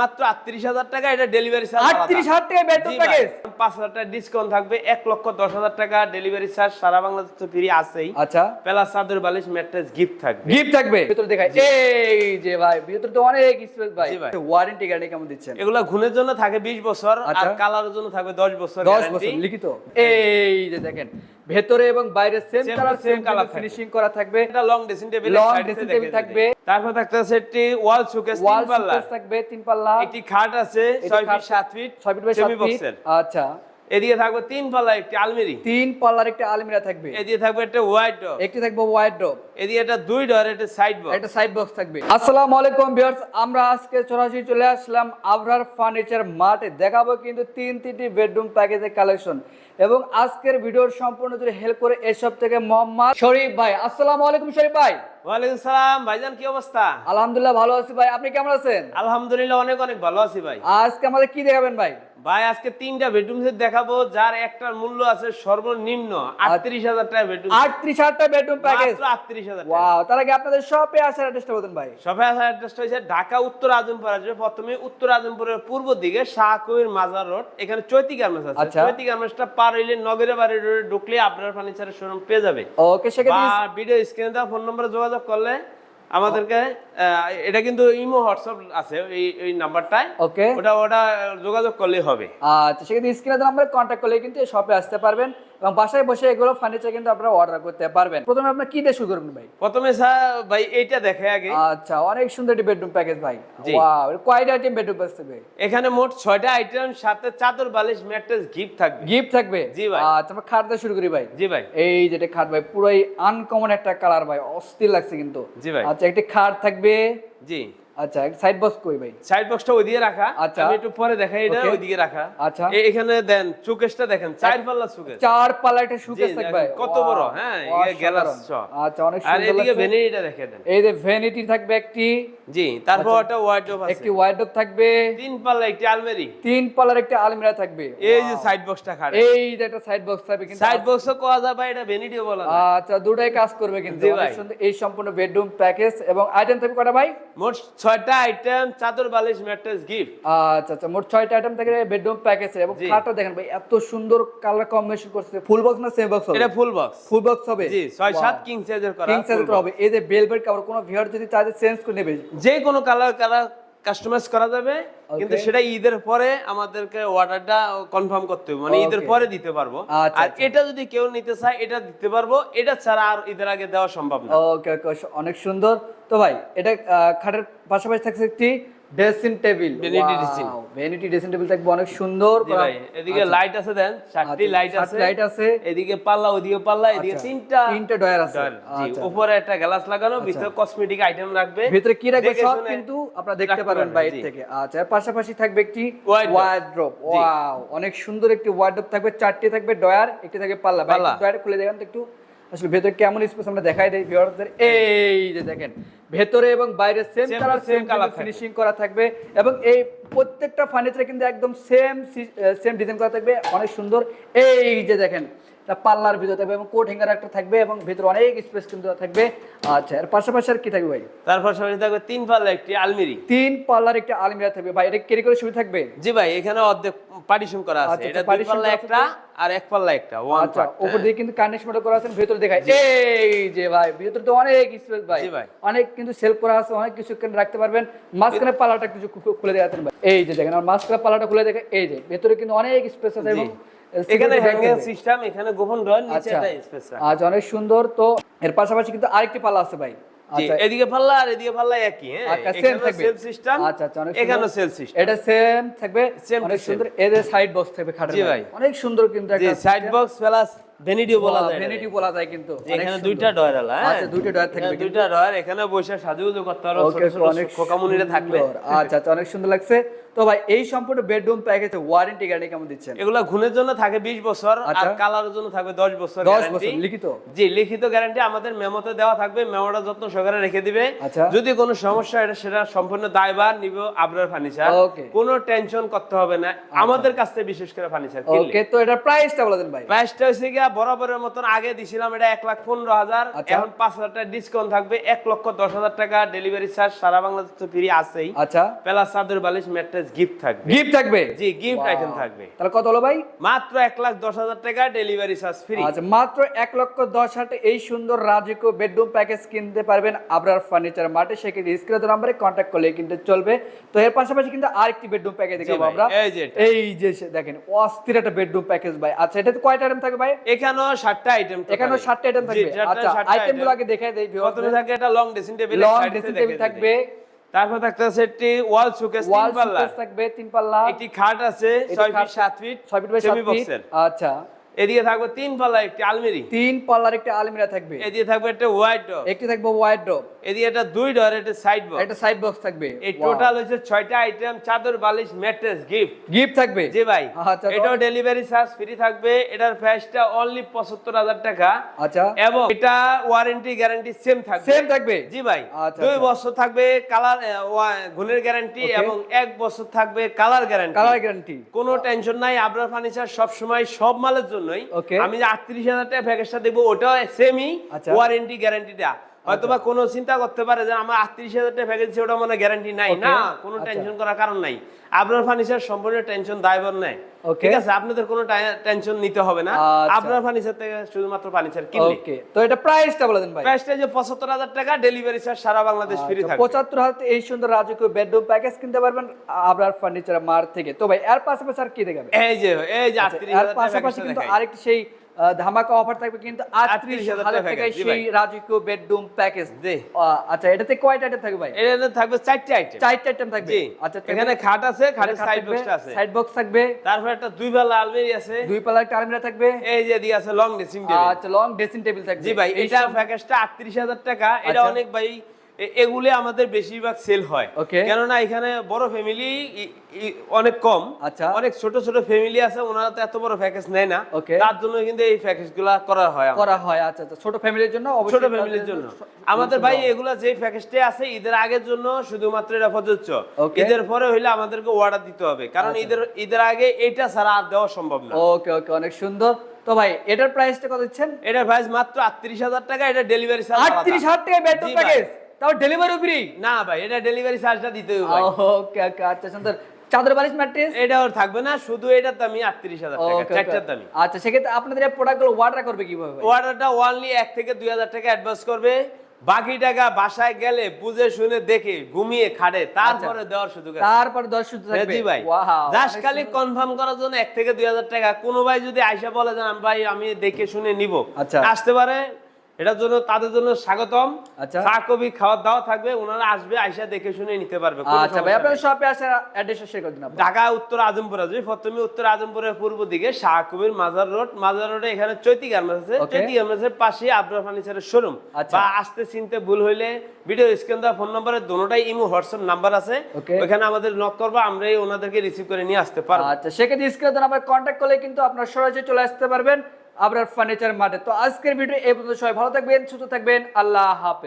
মাত্র আটত্রিশ হাজার টাকা এটা ডেলিভারি চার্জ আটত্রিশ হাজার টাকা বেডরুম প্যাকেজ পাঁচ হাজার টাকা ডিসকাউন্ট থাকবে এক লক্ষ দশ হাজার টাকা ডেলিভারি চার্জ সারা বাংলাদেশ তো ফ্রি আছেই। আচ্ছা। প্লাস চাদর বালিশ ম্যাট্রেস গিফট থাকবে। গিফট থাকবে? ভিতরে দেখাই এই যে ভাই ভিতরে তো অনেক স্পেস ভাই। ওয়ারেন্টি গ্যারান্টি কেমন দিচ্ছেন? এগুলা ঘুণের জন্য থাকে বিশ বছর আর আচ্ছা। কালারের জন্য থাকবে দশ বছর দশ বছর লিখিত। এই যে দেখেন ভেতরে এবং বাইরে same colour same colour finishing করা থাকবে। এটা long dressing table long dressing table থাকবে। তারপর থাকতেছে একটি ওয়াল শোকেস তিন পাল্লা। থাকবে তিন পাল্লা। একটি খাট আছে এটি ছয় feet 7 feet 6 feet by 7 feet আচ্ছা। এদিকে থাকবে তিন পাল্লা একটি আলমিরি। তিন পাল্লার একটা আলমিরা থাকবে। এদিকে থাকবে একটা হোয়াইট ডোর একটি থাকবে ওয়াইড ড্রপ এদিকে একটা দুই ডোর একটা সাইড বক্স একটা সাইড বক্স থাকবে। আসসালামু আলাইকুম ভিউয়ার্স আমরা আজকে সরাসরি চলে আসলাম আবরার ফার্নিচার মার্টে দেখাবো কিন্তু তিন তিনটি বেডরুম প্যাকেজের কালেকশন এবং আজকের ভিডিওর সম্পূর্ণ জুড়ে হেল্প করে এসব থেকে মোহাম্মদ শরীফ ভাই আসসালামু আলাইকুম শরীফ ভাই। ওয়ালাইকুম সালাম ভাইজান কি অবস্থা? আলহামদুলিল্লাহ ভালো আছি ভাই আপনি কেমন আছেন? আলহামদুলিল্লাহ অনেক অনেক ভালো আছি ভাই। আজকে আমাদের কি দেখাবেন ভাই? ভাই আজকে তিনটা বেডরুম সেট দেখাবো যার একটার মূল্য আছে সর্বনিম্ন আটত্রিশ হাজার টাকা বেডরুম আটত্রিশ হাজারটা বেডরুম প্যাকেজ মাত্র ওয়াও তার আগে আপনাদের শপে আসার অ্যাড্রেসটা বলুন ভাই। সফে আসার অ্যাড্রেসটা ঢাকা উত্তর আজমপুর। আসবে প্রথমে উত্তর আজমপুরের পূর্ব দিকে শাহকুইর মাজার রোড এখানে চৈতি গার্মেন্টস আছে। আচ্ছা। চৈতি গার্মেন্টসটা পার হইলে নগরে বাড়ি রোডে ঢুকলে আপনার ফার্নিচারের শোরুম পেয়ে যাবে ওকে সেক্ষেত্রে ভিডিও স্ক্রিনে দেওয়া ফোন নম্বরে যোগাযোগ করলে আমাদেরকে এটা কিন্তু ইমো হোয়াটসঅ্যাপ আছে এই এই নাম্বারটায়। ওকে। ওটা ওটা যোগাযোগ করলেই হবে। আচ্ছা সেক্ষেত্রে স্ক্রিনে নাম্বারে কন্ট্যাক্ট করলে কিন্তু শপে আসতে পারবেন। এবং বাসায় বসে এগুলো ফার্নিচার কিন্তু আপনারা অর্ডার করতে পারবেন। প্রথমে আপনার কি দিয়ে শুরু করবেন ভাই? প্রথমে স্যার ভাই এইটা দেখে আগে। আচ্ছা অনেক সুন্দর একটি বেডরুম প্যাকেজ ভাই। ওয়াও কয়টা আইটেম বেডরুম প্যাকেজ থাকবে এখানে মোট ছয়টা আইটেম সাথে চাদর বালিশ ম্যাট্রেস গিফট থাকবে। গিফট থাকবে? জি ভাই। আচ্ছা আমরা খাট দিয়ে শুরু করি ভাই। জি ভাই। এই যেটা খাট ভাই পুরোই আনকমন একটা কালার ভাই অস্থির লাগছে কিন্তু। জি ভাই। আচ্ছা একটি খাট থাকবে। জি। আচ্ছা সাইড বক্স কই ভাই? সাইড বক্সটা ওইদিকে রাখা। আচ্ছা। আমি একটু পরে দেখাই এটা. ওইদিকে রাখা। আচ্ছা। এখানে দেন চুকেশটা দেখেন চার পাল্লা চুকেশ। চার পাল্লা একটা সুকেস জি, থাকবে কত বড়, হ্যাঁ, এ গ্লাস সহ। আচ্ছা অনেক আর এদিকে ভ্যানিটিটা দেখে দেন। এই যে ভ্যানিটি থাকবে একটি। জি তারপর আচ্ছা। একটা ওয়ার্ডরোব আছে। একটি ওয়াইড্রপ থাকবে। তিন পাল্লা একটি আলমারি। তিন পাল্লার একটা আলমিরা থাকবে। এই যে সাইড বক্সটা খাড়ে। এই যে একটা সাইড বক্স থাকবে কিন্তু সাইড বক্সও কোয়া যায় ভাই এটা ভ্যানিটিও বলা যায়। আচ্ছা দুটাই কাজ করবে কিন্তু। সুন্দর এই সম্পূর্ণ বেডরুম প্যাকেজ এবং আইটেম থাকবে কটা ভাই? মোট ছয়টা আইটেম চাদর বালিশ ম্যাট্রেস গিফট আচ্ছা আচ্ছা মোট ছয়টা আইটেম থেকে বেডরুম প্যাকেজ এবং খাটটা দেখেন ভাই এত সুন্দর কালার কম্বিনেশন করছে। ফুল বক্স না সেম বক্স হবে? এটা ফুল বক্স ফুল বক্স হবে? জি ছয় সাত কিং সাইজের করা কিং সাইজের হবে। এই যে বেলভেট কাভার কোনো ভিউয়ার যদি চায় চেঞ্জ করে নেবে যে কোনো কালার কালার কাস্টমাইজ করা যাবে কিন্তু সেটা ঈদের পরে আমাদেরকে অর্ডারটা কনফার্ম করতে হবে মানে ঈদের পরে দিতে পারব। আচ্ছা, আর আচ্ছা। এটা যদি কেউ নিতে চায় এটা দিতে পারব এটা ছাড়া আর ঈদের আগে দেওয়া সম্ভব না। ওকে ওকে অনেক সুন্দর। তো ভাই এটা খাটের পাশাপাশি থাকছে একটি dressing table Vanity dressing। Vanity dressing table থাকবে অনেক সুন্দর এদিকে লাইট আছে দেন চারটি আচ্ছা, লাইট আছে। light আছে। এদিকে পাল্লা ওদিকে পাল্লা এদিকে আচ্ছা, তিনটা তিনটা ডয়ার আছে। আচ্ছা। উপরে একটা গ্লাস লাগানো ভিতরে কসমেটিক আইটেম রাখবে। ভিতরে কি রাখবে সব কিন্তু আপনারা দেখতে পারবেন পারবেন, বাইরে থেকে। আচ্ছা পাশাপাশি থাকবে একটি ওয়ার্ড্রপ ওয়াও অনেক সুন্দর একটি ওয়ার্ড্রপ থাকবে চারটি থাকবে ডয়ার একটি থাকবে পাল্লা। পাল্লা। ডয়ার খুলে দেখেন তো একটু। আসলে ভেতরে কেমন স্পেস আমরা দেখাই দেই ভিউয়ারদের এই যে দেখেন ভেতরে এবং বাইরে same colour same colour finishing করা থাকবে এবং এই প্রত্যেকটা ফার্নিচারে কিন্তু একদম সেম সেম ডিজাইন করা থাকবে। অনেক সুন্দর। এই যে দেখেন এটা পাল্লার ভিতরে থাকবে এবং কোট হ্যাঙ্গার একটা থাকবে এবং ভিতরে অনেক স্পেস কিন্তু থাকবে। আচ্ছা এর পাশাপাশি আর কি থাকবে ভাই? তারপর সামনে থাকবে তিন পাল্লা একটি আলমিরি। তিন পাল্লার একটা আলমিরা থাকবে। ভাই এটা কেরি করে শুরু থাকবে? জি ভাই এখানে অর্ধেক পার্টিশন করা আছে। আচ্ছা, এটা আচ্ছা, দুই পাল্লা একটা আর এক পাল্লা একটা ওয়ান আচ্ছা উপর দিয়ে কিন্তু কার্নিশ মডেল করা আছে ভেতরে দেখায় এই যে ভাই ভিতরে তো অনেক স্পেস ভাই। জি ভাই। অনেক কিন্তু সেলফ করা আছে অনেক কিছু এখানে রাখতে পারবেন। মাঝখানে পাল্লাটা কিছু খুলে দেওয়া আছে ভাই। এই যে দেখেন আর মাঝখানে পাল্লাটা খুলে দেখে এই যে ভেতরে কিন্তু অনেক স্পেস আছে এবং এখানে হ্যাঙ্গার সিস্টেম এখানে গোপন ড্রয়ার নিচে আচ্ছা। একটা স্পেস আচ্ছা অনেক সুন্দর। তো এর পাশাপাশি কিন্তু আরেকটি পাল্লা আছে ভাই। আচ্ছা। এদিকে পাল্লা আর এদিকে পাল্লা একই হ্যাঁ আচ্ছা সেম থাকবে। সেলফ সিস্টেম আচ্ছা আচ্ছা অনেক এখানে সুন্দর। সেলফ সিস্টেম এটা সেম থাকবে। অনেক সুন্দর। এদের সাইড বক্স থাকবে খাটের জি ভাই। ভাই। অনেক সুন্দর কিন্তু একটা সাইড বক্স প্লাস ভ্যানিটিও বলা যায় ভ্যানিটি বলা যায় কিন্তু। এখানে দুইটা ডয়ার আলা হ্যাঁ? আচ্ছা দুইটা ডয়ার থাকবে দুইটা ডয়ার এখানে বসে সাজুগুজু করতে পারো ছোট ছোট খোকামুনিরা সুন্দর। আচ্ছা আচ্ছা অনেক সুন্দর লাগছে। তো ভাই এই সম্পূর্ণ বেডরুম প্যাকেজে ওয়ারেন্টি গ্যারান্টি কেমন দিচ্ছেন? এগুলা ঘুণের জন্য থাকে 20 বছর আর আচ্ছা। কালারের জন্য থাকবে 10 বছর গ্যারান্টি লিখিত? জি লিখিত গ্যারান্টি আমাদের মেমোতে দেওয়া থাকবে মেমোটা যত্ন সহকারে রেখে দিবে। আচ্ছা। যদি কোনো সমস্যা এটা সেটা সম্পূর্ণ দায়ভার নিবে আবরার ফার্নিচার. কোনো টেনশন করতে হবে না। আমাদের কাছ থেকে বিশেষ করে ফার্নিচার ওকে তো এটার প্রাইসটা বলে দেন ভাই। প্রাইসটা হচ্ছে কি বরাবরের মতন আগে দিছিলাম এটা এক লাখ পনেরো হাজার। আচ্ছা। এখন পাঁচ হাজার টাকা ডিসকাউন্ট থাকবে এক লক্ষ দশ হাজার টাকা ডেলিভারি চার্জ সারা বাংলাদেশ তো ফ্রি আছেই। আচ্ছা। প্লাস চাদর বালিশ ম্যাট্রেস গিফট থাকবে। গিফট থাকবে? জি গিফট আইটেম থাকবে। তাহলে কত হলো ভাই? মাত্র এক লাখ দশ হাজার টাকা ডেলিভারি চার্জ ফ্রি আচ্ছা মাত্র এক লক্ষ দশ হাজার এই সুন্দর রাজকীয় বেডরুম প্যাকেজ কিনতে পারবেন আবরার ফার্নিচার মার্টে সেক্ষেত্রে স্ক্রিনের নাম্বারে কন্ট্যাক্ট করলে কিন্তু চলবে। তো এর পাশাপাশি কিন্তু আরেকটি বেডরুম প্যাকেজ দেখাবো আমরা। এই যে এই যে দেখেন অস্থির একটা বেডরুম প্যাকেজ ভাই। আচ্ছা এটাতে কয়টা আইটেম থাকবে ভাই? এখানেও ষাটটা আইটেম এখানেও সাতটা আইটেম থাকবে। আচ্ছা আইটেমগুলো আগে দেখাই দেই প্রথমে থাকবে এটা long dressing table long dressing table থাকবে। তারপর থাকতেছে একটি ওয়াল শোকেস তিন পাল্লা। থাকবে তিন পাল্লা। একটি খাট আছে ছয় 6 feet 7 feet 6 feet by 7 feet আচ্ছা। এদিকে থাকবে তিন পাল্লা একটি আলমারি। তিন পাল্লার একটা আলমিরা থাকবে। এদিকে থাকবে একটা ওয়াইড ডোর একটি থাকবে ওয়াইড ড্রপ এদিকে একটা দুই ডোর একটা সাইড বক্স একটা সাইড বক্স থাকবে। এই টোটাল হচ্ছে ছয়টা আইটেম চাদর বালিশ ম্যাট্রেস গিফট গিফট থাকবে। জি ভাই। আচ্ছা, এটাও ডেলিভারি চার্জ ফ্রি থাকবে। এটার প্রাইসটা অনলি পঁচাত্তর হাজার টাকা। আচ্ছা। এবং এটা ওয়ারেন্টি গ্যারান্টি সেম থাকবে। সেম থাকবে? জি ভাই। আচ্ছা, দুই আচ্ছা। বছর থাকবে কালার গুণের গ্যারান্টি এবং এক বছর থাকবে কালার গ্যারান্টি কালার গ্যারান্টি কোনো টেনশন নাই আবরার ফার্নিচার সব সময় সব মালের জন্যই আমি যে আটত্রিশ হাজার টাকা প্যাকেজটা দেবো ওটা সেমই আচ্ছা। ওয়ারেন্টি গ্যারান্টিটা হয়তোবা কোনো চিন্তা করতে পারে যে আমার আটত্রিশ হাজার টাকা প্যাকেজ ওটা মানে গ্যারান্টি নাই। না কোনো আচ্ছা। টেনশন করার কারণ নাই। আপনার ফার্নিচার সম্পূর্ণ টেনশন দায়বর Okay. ঠিক আছে আপনাদের কোনো টেনশন নিতে হবে না। আচ্ছা। আপনার ফার্নিচার থেকে শুধুমাত্র ফার্নিচার কিনলে। ওকে তো এটা প্রাইসটা বলে দেন ভাই। প্রাইসটা যে পঁচাত্তর হাজার টাকা ডেলিভারি চার্জ সারা বাংলাদেশ ফ্রি আচ্ছা, থাকবে। হাজার এই সুন্দর রাজকীয় বেডরুম প্যাকেজ কিনতে পারবেন আবরার ফার্নিচার মার্ট থেকে। তো ভাই এর পাশাপাশি আর কি দেখাবে? এই যে এই যে আচ্ছা, আটত্রিশ এর হাজার টাকা পাশাপাশি কিন্তু আরেকটি সেই ধামাকা অফার থাকবে কিন্তু আটত্রিশ হাজার টাকায় সেই রাজকীয় বেডরুম প্যাকেজ জি। আচ্ছা এটাতে কয়টা আইটেম থাকবে ভাই? এখানে থাকবে চারটে আইটেম চারটা আইটেম থাকবে? আচ্ছা এখানে খাট আছে খাটের সাইড বক্সটা আছে। সাইড বক্স থাকবে। তারপর একটা দুই বেলা আলমারি আছে। দুই পাল্লা একটা আলমিরা থাকবে। এই যে আছে লং ড্রেসিং টেবিল আচ্ছা লং ড্রেসিং টেবিল থাকবে। জি ভাই এটা প্যাকেজটা আটত্রিশ হাজার টাকা। এটা আচ্ছা। অনেক ভাই এগুলি আমাদের বেশিরভাগ সেল হয়. কেননা এখানে বড় ফ্যামিলি অনেক কম। আচ্ছা। অনেক ছোট ছোট ফ্যামিলি আছে ওনারা তো এত বড় প্যাকেজ নেয় না. তার জন্য কিন্তু এই প্যাকেজগুলা করা হয় করা হয় আচ্ছা আচ্ছা। ছোট ফ্যামিলির জন্য ছোট ফ্যামিলির জন্য। আমাদের ভাই এগুলা যে প্যাকেজটা আছে ঈদের আগের জন্য শুধুমাত্র এটা প্রযোজ্য। ঈদের পরে হইলে আমাদেরকে অর্ডার দিতে হবে। কারণ আচ্ছা। ঈদের ঈদের আগে এটা ছাড়া আর দেওয়া সম্ভব না। ওকে ওকে অনেক সুন্দর। তো ভাই এটার প্রাইসটা কত দিচ্ছেন? এটার প্রাইস মাত্র আটত্রিশ হাজার টাকা এটা ডেলিভারি আটত্রিশ হাজার টাকা বেডরুম প্যাকেজ তাও ডেলিভারি ফ্রি না ভাই এটা ডেলিভারি চার্জটা দিতে হবে ওকে ওকে আচ্ছা সুন্দর। চাদর বালিশ ম্যাট্রেস এটা ওর থাকবে না শুধু এটার দামই আটত্রিশ হাজার টাকা চারটার দামই। আচ্ছা সেক্ষেত্রে আপনাদের প্রোডাক্টগুলো অর্ডার করবে কীভাবে? অর্ডারটা এক থেকে দুই হাজার টাকা অ্যাডভান্স করবে। বাকি টাকা বাসায় গেলে বুঝে শুনে দেখে ঘুমিয়ে খাটে তারপরে দেওয়ার সুযোগ তারপরে হ্যাঁ, থাকবে। ভাই। জাস্ট খালি কনফার্ম করার জন্য এক থেকে দুই হাজার টাকা। কোনো ভাই যদি আইসা বলে যে আমি ভাই আমি দেখে শুনে নিব। আচ্ছা। আসতে পারে এটার জন্য তাদের জন্য স্বাগতম। আচ্ছা। চা কবি খাওয়ার দাওয়া থাকবে ওনারা আসবে আইসা দেখে শুনে নিতে পারবে। আচ্ছা ভাই আপনার শপে আসার অ্যাড্রেসটা শেয়ার করে দিন ঢাকা উত্তর আজমপুর আসবে প্রথমে উত্তর আজমপুরের পূর্ব দিকে শাহকুবির মাজার রোড। মাজার রোডে এখানে চৈতি গার্মেন্টস আছে. চৈতি গার্মেন্টসের পাশে আব্দুল ফার্নিচারের শোরুম। বা আসতে চিনতে ভুল হইলে ভিডিও স্ক্রিন দেওয়া ফোন নম্বরে দোনোটাই ইমো হোয়াটসঅ্যাপ নাম্বার আছে. ওখানে আমাদের নক করব আমরাই ওনাদেরকে রিসিভ করে নিয়ে আসতে পারব। আচ্ছা সেক্ষেত্রে স্ক্রিনে নাম্বার কন্ট্যাক্ট করলে কিন্তু আপনার সরাসরি চলে আসতে পারবেন। আপনার ফার্নিচার মাঠে। তো আজকের ভিডিও এই পর্যন্ত। সবাই ভালো থাকবেন, সুস্থ থাকবেন। আল্লাহ হাফেজ।